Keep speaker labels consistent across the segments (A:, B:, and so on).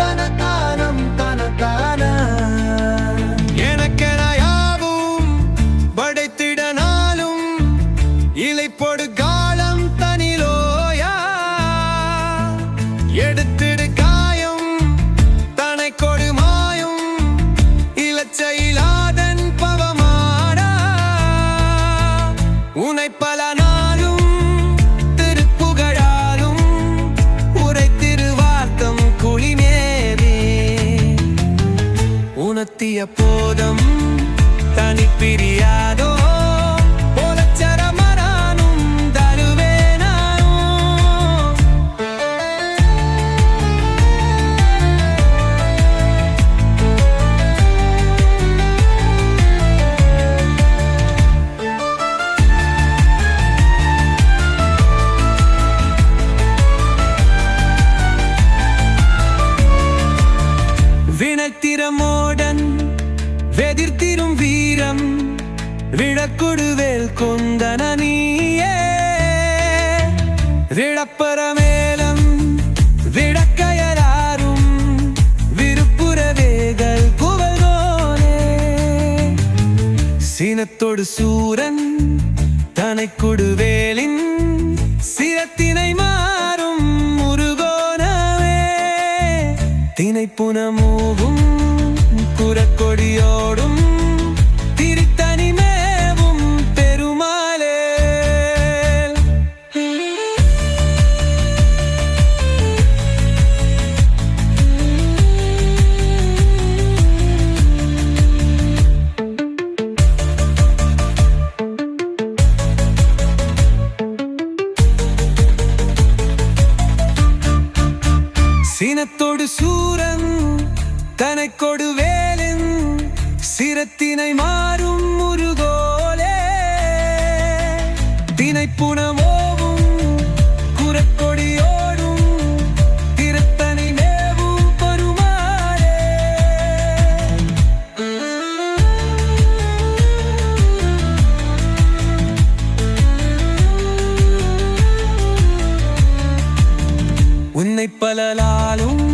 A: தனதானம் தனத்தான. எனக்கென யாவும் படைத்திட இலைப்பொடு காலம் தனிலோயா. எடுத்திடு காயம் தனை கொடு மாயும் இலச்சையிலாதன் பவமாடா. உனை பல நாளும் உணர்த்திய போதம் தனி பிரியாதோ போலச்சரமரானும் வெதிர்த்திரும் வீரம் விழக்கொடுவேல் கொந்தன நீயே. விழப்பரமேலம் விடக்கயலாரும் விருப்புறவேகள் குவலோனே சினத்தொடு சூரன் தனை கொடுவேலின் சிரத்தினை மாறும் முருகோனவே. தினை புனமூவும் குரக்கொடியோடும் திரித்தனி மேவும் பெருமாளே. சினத்தோடு சூரன் தனை கொடு சிரத்தினை மாறும் முருகோலே. தினை குரக்கொடியோடும் திருத்தனை மேவும் பெருமாளே உன்னை பலலாலும்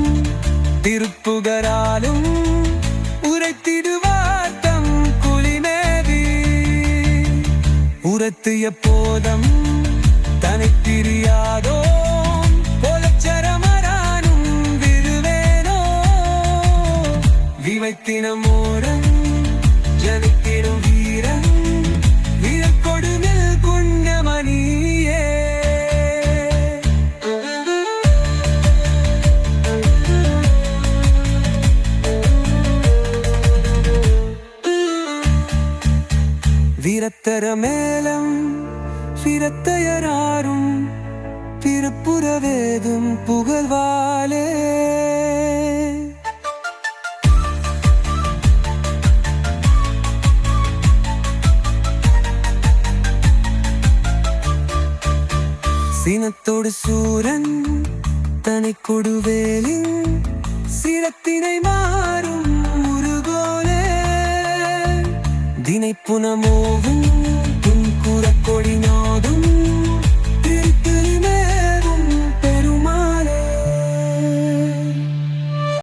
A: திருப்புகராலும் உரைத்திடுவார். உரத்து போதம் தனை பிரியாதோ போலச்சரமரானும் விருவேனோ? விவைத்தினமோரன் ஜனித்திடும் வீரத்தர மேலம் வீரத்தையராரும் திருப்புறவேதும் புகழ்வாலே சினத்தோடு சூரன் தனி கொடுவேலின் சிரத்தினை மாறும். தினை புனமோவும் புன்